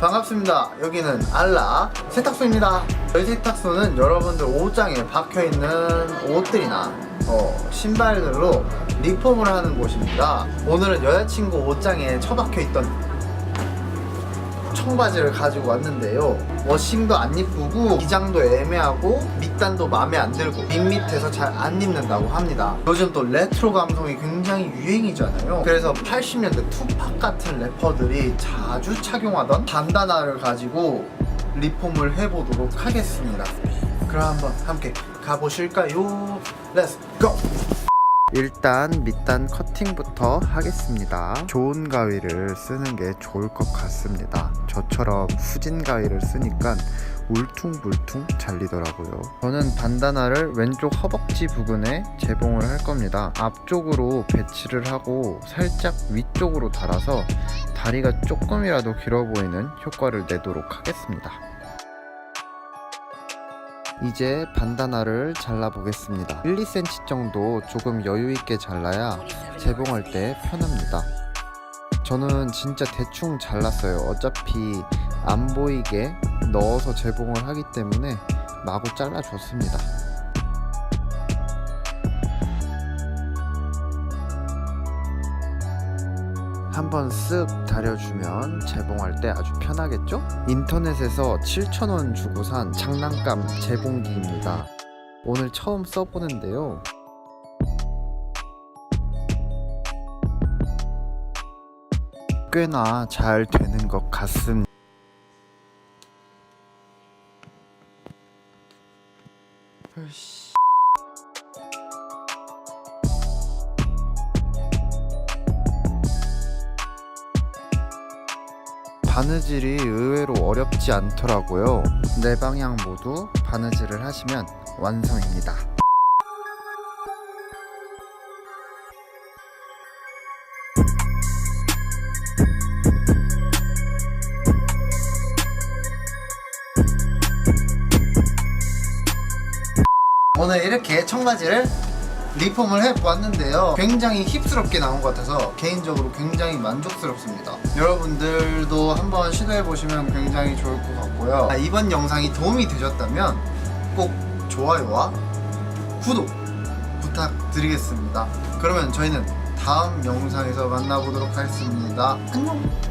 반갑습니다. 여기는 알라 세탁소입니다. 저희 세탁소는 여러분들 옷장에 박혀있는 옷들이나 어, 신발들로 리폼을 하는 곳입니다. 오늘은 여자친구 옷장에 처박혀있던 청바지를 가지고 왔는데요. 워싱도 안 이쁘고 기장도 애매하고 밑단도 마음에 안 들고 밋밋해서 잘 안 입는다고 합니다. 요즘 또 레트로 감성이 굉장히 유행이잖아요. 그래서 80년대 투팍 같은 래퍼들이 자주 착용하던 반다나를 가지고 리폼을 해보도록 하겠습니다. 그럼 한번 함께 가보실까요? 고! 일단 밑단 커팅부터 하겠습니다. 좋은 가위를 쓰는 게 좋을 것 같습니다. 저처럼 후진 가위를 쓰니까 울퉁불퉁 잘리더라고요. 저는 반다나를 왼쪽 허벅지 부근에 재봉을 할 겁니다. 앞쪽으로 배치를 하고 살짝 위쪽으로 달아서 다리가 조금이라도 길어 보이는 효과를 내도록 하겠습니다. 이제 반다나를 잘라 보겠습니다. 1, 2cm 정도 조금 여유있게 잘라야 재봉할 때 편합니다. 저는 진짜 대충 잘랐어요. 어차피 안 보이게 넣어서 재봉을 하기 때문에 마구 잘라줬습니다. 한번 쓱 다려주면 재봉할 때 아주 편하겠죠? 인터넷에서 7,000원 주고 산 장난감 재봉기입니다. 오늘 처음 써보는데요. 꽤나 잘 되는 것 같습니다. 으이씨. 바느질이 의외로 어렵지 않더라고요. 네 방향 모두 바느질을 하시면 완성입니다. 오늘 이렇게 청바지를 리폼을 해보았는데요. 굉장히 힙스럽게 나온 것 같아서 개인적으로 굉장히 만족스럽습니다. 여러분들도 한번 시도해보시면 굉장히 좋을 것 같고요. 아, 이번 영상이 도움이 되셨다면 꼭 좋아요와 구독 부탁드리겠습니다. 그러면 저희는 다음 영상에서 만나보도록 하겠습니다. 안녕!